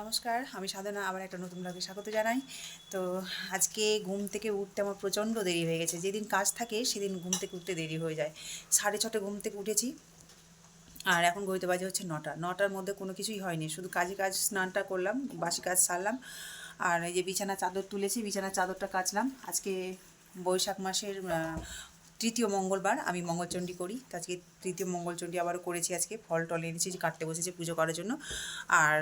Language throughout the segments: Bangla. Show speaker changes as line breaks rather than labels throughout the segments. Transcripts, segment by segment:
নমস্কার, আমি সাধনা, আবার একটা নতুন ব্লগে স্বাগত জানাই। তো আজকে ঘুম থেকে উঠতে আমার প্রচণ্ড দেরি হয়ে গেছে। যেদিন কাজ থাকে, সেদিন ঘুম থেকে উঠতে দেরি হয়ে যায়। সাড়ে ছটা ঘুম থেকে উঠেছি, আর এখন ঘড়িতে বাজে হচ্ছে নটা। নটার মধ্যে কোনো কিছুই হয়নি, শুধু কাজে কাজ স্নানটা করলাম, বাসি কাজ সারলাম, আর এই যে বিছানা চাদর তুলেছি, বিছানা চাদরটা কাচলাম। আজকে বৈশাখ মাসের তৃতীয় মঙ্গলবার, আমি মঙ্গলচণ্ডী করি। আজকে তৃতীয় মঙ্গলচণ্ডী আবারও করেছি আজকে, ফল টল এনেছি কাটতে বসেছি পুজো করার জন্য। আর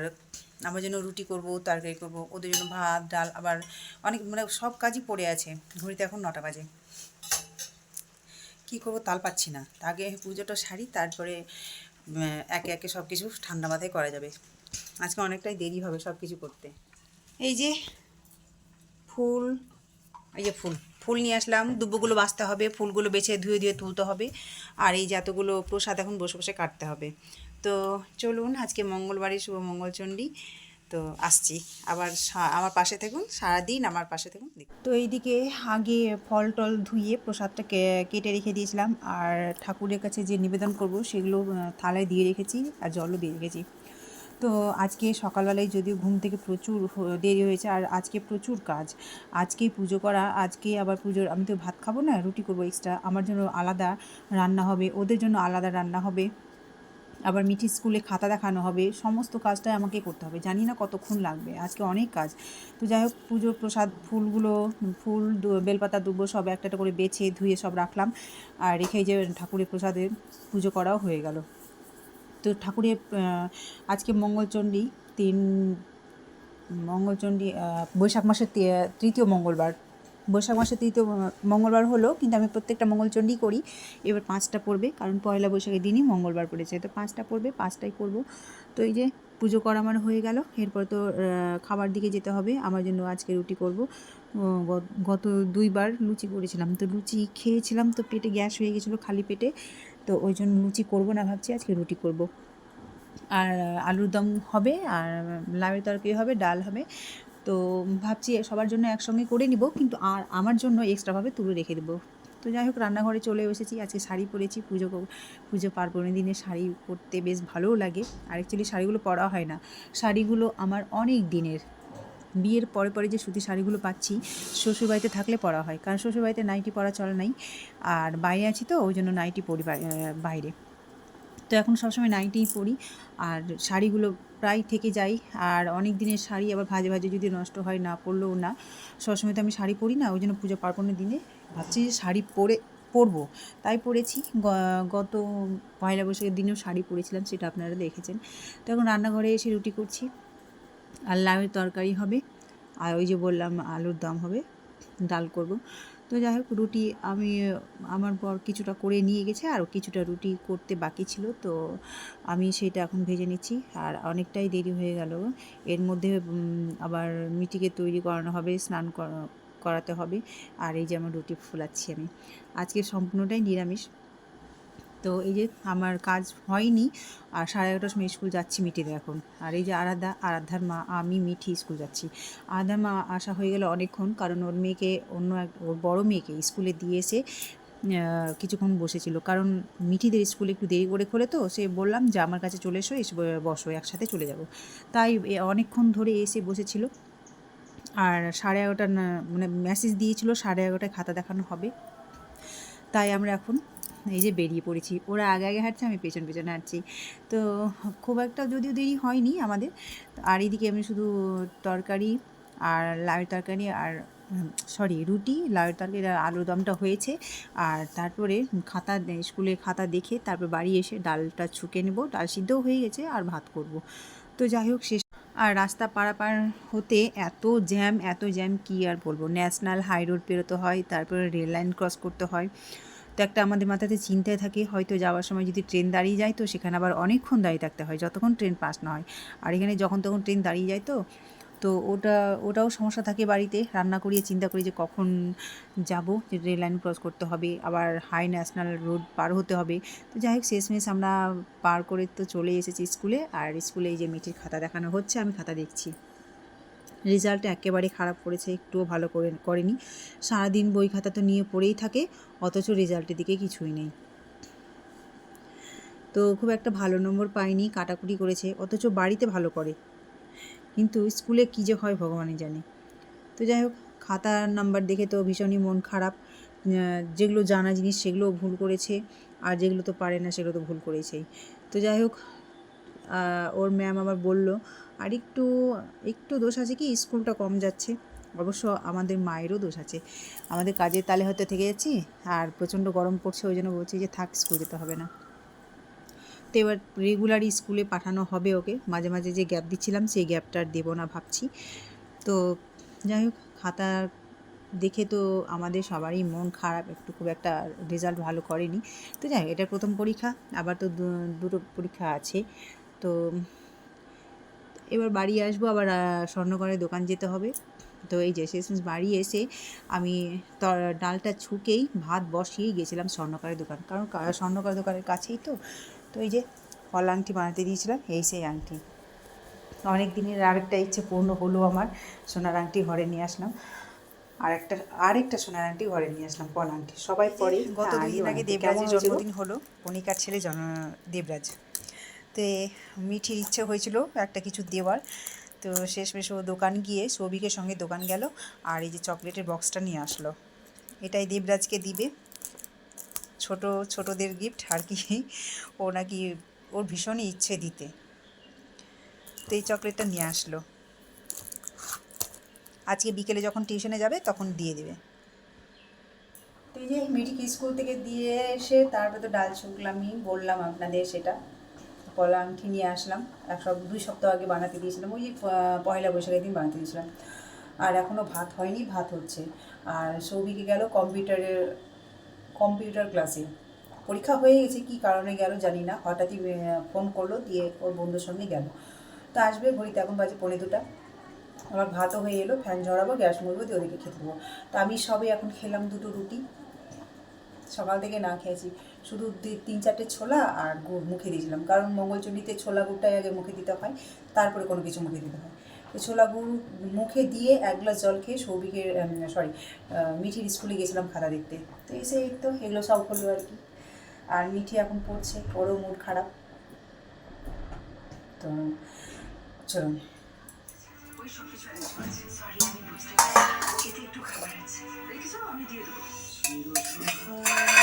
আমার জন্য রুটি করব, তরকারি করব, ওদের জন্য ভাত, ডাল, আবার অনেক মানে সব কাজই পড়ে আছে। ঘড়িতে এখন নটা বাজে। কী করব তাল পাচ্ছি না। আগে পুজোটা সারি, তারপরে একে একে সব কিছু ঠান্ডা মাথায় করা যাবে। আজকে অনেকটাই দেরি হবে সব কিছু করতে। এই যে ফুল, এই যে ফুল ফুল নিয়ে আসলাম। দুব্বগুলো বাছতে হবে, ফুলগুলো বেছে ধুয়ে ধুয়ে তুলতে হবে। আর এই যে এতগুলো প্রসাদ এখন বসে বসে কাটতে হবে। তো চলুন, আজকে মঙ্গলবারে শুভ মঙ্গলচণ্ডী। তো আসছি। আবার আমার পাশে থাকুন, সারাদিন আমার পাশে থাকুন তো এইদিকে আগে ফল টল ধুয়ে প্রসাদটা কেটে রেখে দিয়েছিলাম, আর ঠাকুরের কাছে যে নিবেদন করব সেগুলো থালায় দিয়ে রেখেছি আর জলও দিয়ে রেখেছি। তো আজকে সকালবেলায় যদিও ঘুম থেকে প্রচুর দেরি হয়েছে, আর আজকে প্রচুর কাজ। আজকেই পুজো করা, আজকে আবার পুজোর, আমি তো ভাত খাব না, রুটি করব এক্সট্রা আমার জন্য আলাদা রান্না হবে, ওদের জন্য আলাদা রান্না হবে। আবার মিঠি স্কুলে খাতা দেখানো হবে, সমস্ত কাজটাই আমাকে করতে হবে। জানি না কতক্ষণ লাগবে, আজকে অনেক কাজ। তো যাই হোক পুজোর প্রসাদ ফুলগুলো, ফুল বেলপাতা, দুব্বো সব একটা করে বেছে, ধুয়ে সব রাখলাম। আর রেখে যে ঠাকুরের প্রসাদের পুজো করাও হয়ে গেল। তো ঠাকুরের আজকে মঙ্গলচণ্ডী, তিন, মঙ্গলচণ্ডী বৈশাখ মাসের তৃতীয় মঙ্গলবার। বৈশাখ মাসের তৃতীয় মঙ্গলবার হলো, কিন্তু আমি প্রত্যেকটা মঙ্গলচণ্ডী করি। এবার পাঁচটা পড়বে, কারণ পয়লা বৈশাখের দিনই মঙ্গলবার পড়েছে। তো পাঁচটা পড়বে, পাঁচটাই করব তো এই যে পুজো করা আমার হয়ে গেল, এরপর তো খাবার দিকে যেতে হবে। আমার জন্য আজকে রুটি করব। গত দুইবার লুচি করেছিলাম। তো লুচি খেয়েছিলাম, তো পেটে গ্যাস হয়ে গেছিল খালি পেটে। তো ওই জন্য লুচি করব না ভাবছি, আজকে রুটি করব। আর, আলুর দম হবে, আর, লাউয়ের তরকারি হবে, ডাল হবে। তো ভাবছি সবার জন্য একসঙ্গে করে নিব, কিন্তু আর আমার জন্য এক্সট্রাভাবে তুলে রেখে দেবো। তো যাই হোক, রান্নাঘরে চলে এসেছি, আজকে শাড়ি পরেছি, পুজো পুজো পার্বণের দিনে শাড়ি পরতে বেশ ভালোও লাগে। আর অ্যাকচুয়ালি শাড়িগুলো পরা হয় না। শাড়িগুলো আমার অনেক দিনের। বিয়ের পরে পরে যে সুতি শাড়িগুলো পাচ্ছি, শ্বশুরবাড়িতে থাকলে পরা হয়। কারণ শ্বশুরবাড়িতে নাইটি পরা চলে নাই। আর বাইরে আছি তো, ওই জন্য নাইটি পরি বাইরে। তো এখন সবসময় নাইটিই পরি। আর শাড়িগুলো প্রায় থেকে যাই। আর অনেক দিনের শাড়ি আবার ভাজে ভাজে যদি নষ্ট হয়, না পরলেও না। সবসময় তো আমি শাড়ি পরি না, ওই জন্য পুজো পার্বণের দিনে ভাবছি যে শাড়ি পরে, পরবো। তাই পরেছি। গত পয়লা বৈশাখের দিনেও শাড়ি পরেছিলাম, সেটা আপনারা দেখেছেন। তো এখন রান্নাঘরে এসে রুটি করছি। আর লাউয়ের তরকারি হবে। আর ওই যে বললাম, আলুর দম হবে। ডাল করব। তো যাই হোক, রুটি আমি, আমার বর কিছুটা করে নিয়ে গেছে আর কিছুটা রুটি করতে বাকি ছিল। তো আমি সেটা এখন ভেজে নিচ্ছি আর অনেকটাই দেরি হয়ে গেল। এর মধ্যে আবার মিটিকে তৈরি করানো হবে, স্নান করা- করাতে হবে। আর এই যে আমার রুটি ফুলাচ্ছি আমি। আজকে সম্পূর্ণটাই নিরামিষ। তো এই যে আমার কাজ হয়নি, আর সাড়ে এগারোটার সময় স্কুল যাচ্ছি মিটিতে এখন। আর এই যে আরাধ্যা আরাধ্যার মা, আমি মিঠি স্কুল যাচ্ছি। আরাধ্যার মা আসা হয়ে গেল অনেকক্ষণ, কারণ ওর মেয়েকে, অন্য এক, ওর বড়ো মেয়েকে স্কুলে দিয়ে এসে কিছুক্ষণ বসেছিল। কারণ মিঠিদের স্কুলে একটু দেরি করে খোলে তো, সে বললাম, যে আমার কাছে চলে এসো, এসে বসো, একসাথে চলে যাব। তাই অনেকক্ষণ ধরে এসে বসেছিল। আর সাড়ে এগারোটা মানে মেসেজ দিয়েছিল, সাড়ে এগারোটায় খাতা দেখানো হবে। তাই আমরা এখন এই যে বেরিয়ে পড়েছি। ওরা আগে আগে হাঁটছে, আমি পেছন পেছনে হাঁটছি। তো খুব একটা যদিও দেরি হয়নি আমাদের। আর এদিকে আমি শুধু তরকারি আর লাউয়ের তরকারি আর সরি রুটি, লাউয়ের তরকারি আর আলুর দমটা হয়েছে। আর তারপরে খাতা, স্কুলে খাতা দেখে তারপর বাড়ি এসে ডালটা ছুকে নেব। ডাল সিদ্ধও হয়ে গেছে আর ভাত করব। তো যাই হোক, শেষ। আর রাস্তা পারাপার হতে এত জ্যাম এত জ্যাম কি আর বলব? ন্যাশনাল হাই রোড পেরোতে হয়, তারপরে রেল লাইন ক্রস করতে হয়। তো একটা আমাদের মাথাতে চিন্তায় থাকে, হয়তো যাওয়ার সময় যদি ট্রেন দাঁড়িয়ে যায় তো সেখানে আবার অনেকক্ষণ দাঁড়িয়ে থাকতে হয়, যতক্ষণ ট্রেন পাস না হয়। আর এখানে যখন তখন ট্রেন দাঁড়িয়ে যায় তো তো ওটা, ওটাও সমস্যা থাকে বাড়িতে। রান্না করিয়ে চিন্তা করি যে কখন যাব, যে রেল লাইন ক্রস করতে হবে, আবার হাই ন্যাশনাল রোড পার হতে হবে। তো যাই হোক, শেষমেশ আমরা পার করে তো চলে এসেছি স্কুলে, আর স্কুলে এই যে মিটির খাতা দেখানো হচ্ছে, আমি খাতা দেখছি। রেজাল্ট একেবারে খারাপ করেছে, একটুও ভালো করে করেনি। সারাদিন বই খাতা তো নিয়ে পড়েই থাকে, অথচ রেজাল্টের দিকে কিছুই নেই। তো খুব একটা ভালো নম্বর পায়নি, কাটাকুটি করেছে, অথচ বাড়িতে ভালো করে। কিন্তু স্কুলে কী যে হয় ভগবানই জানে। তো যাই হোক, খাতার নাম্বার দেখে তো ভীষণই মন খারাপ। যেগুলো জানা জিনিস সেগুলো ভুল করেছে, আর যেগুলো তো পারে না সেগুলো তো ভুল করেছেই। তো যাই হোক ওর ম্যাম আবার বলল আর একটু একটু দোষ আছে কি? স্কুলটা কম যাচ্ছে। অবশ্য আমাদের মায়েরও দোষ আছে। আমাদের কাজের তালে হয়তো থেকে যাচ্ছি, আর প্রচণ্ড গরম পড়ছে, ওই জন্য বলছি যে থাক, স্কুল যেতে হবে না। তো এবার রেগুলারই স্কুলে পাঠানো হবে ওকে। মাঝে মাঝে যে গ্যাপ দিচ্ছিলাম, সেই গ্যাপটা দেবো না ভাবছি। তো যাই হোক, খাতা দেখে তো আমাদের সবারই মন খারাপ, একটু খুব একটা রেজাল্ট ভালো করেনি। তো যাই এটা প্রথম পরীক্ষা, আবার তো দুটো পরীক্ষা আছে। তো এবার বাড়ি আসব আবার স্বর্ণকরের দোকান যেতে হবে। তো এই যে শেষমেশ বাড়ি এসে আমি ডালটা ছুকেই ভাত বসিয়েই গেছিলাম স্বর্ণকারের দোকান। কারণ স্বর্ণকারের দোকানের কাছেই তো। তো এই যে ফল আংটি বানাতে দিয়েছিলাম এই সেই আংটি। অনেক দিনের আরেকটা ইচ্ছে পূর্ণ হলো আমার সোনার আংটি ঘরে নিয়ে আসলাম। আর একটা আরেকটা সোনার আংটি ঘরে নিয়ে আসলাম পল আংটি। সবাই পরে
গত দুই দিন আগে দেবরাজের জন্মদিন হলো? কণিকার ছেলে জন দেবরাজ। তো মিঠির ইচ্ছে হয়েছিল একটা কিছু দেওয়ার। তো শেষমেশ ও দোকান গিয়ে সৌভিকের সঙ্গে দোকান গেল আর এই যে চকলেটের বক্সটা নিয়ে আসলো। এটাই দেবরাজকে দিবে। ছোট, ছোটদের গিফট আর কি। ও নাকি ওর ভীষণই ইচ্ছে দিতে। তো এই চকলেটটা নিয়ে আসলো। আজকে বিকেলে যখন টিউশনে যাবে তখন দিয়ে দেবে।
তো এই যে মিঠিকে স্কুল থেকে দিয়ে এসে তারপরে তো ডাল শুকলামই বললাম আপনাদের সেটা। কলা আংটি নিয়ে আসলাম। এক সব দুই সপ্তাহ আগে বানাতে দিয়েছিলাম। ওই পয়লা বৈশাখের দিন বানাতে দিয়েছিলাম। আর এখনও ভাত হয়নি, ভাত হচ্ছে। আর সৌভিকে গেল কম্পিউটারের, কম্পিউটার ক্লাসে। পরীক্ষা হয়ে গেছে, কী কারণে গেল জানি না। হঠাৎই ফোন করল, দিয়ে ওর বন্ধুর সঙ্গে গেল। তো আসবে ঘড়িতে, এখন বাজে পৌনে দুটা। আমার ভাতও হয়ে এলো, ফ্যান ঝরাবো, গ্যাস মুড়বো, দিয়ে ওদেরকে খেতে দেবো। তো আমি সবে এখন খেলাম দুটো রুটি। সকাল থেকে না খেয়েছি। শুধু তিন চারটে ছোলা আর গুড় মুখে দিয়েছিলাম কারণ মঙ্গলচণ্ডীতে ছোলা গুড়টাই আগে মুখে দিতে হয়, তারপরে কোনো কিছু মুখে দিতে হয়। তো ছোলা গুড় মুখে দিয়ে এক গ্লাস জল খেয়ে সৌভিকের সরি মিঠির স্কুলে গেছিলাম খাতা দেখতে। তো এসে তো, এগুলো সব হলো আর কি। আর মিঠি এখন পড়ছে, ওরও মুড খারাপ। তো চলুন।
সব কিছু সরি আমি বুঝতে পারছি এতে একটু খাবার আছে। আমি দিয়ে দেবো। 一路上哼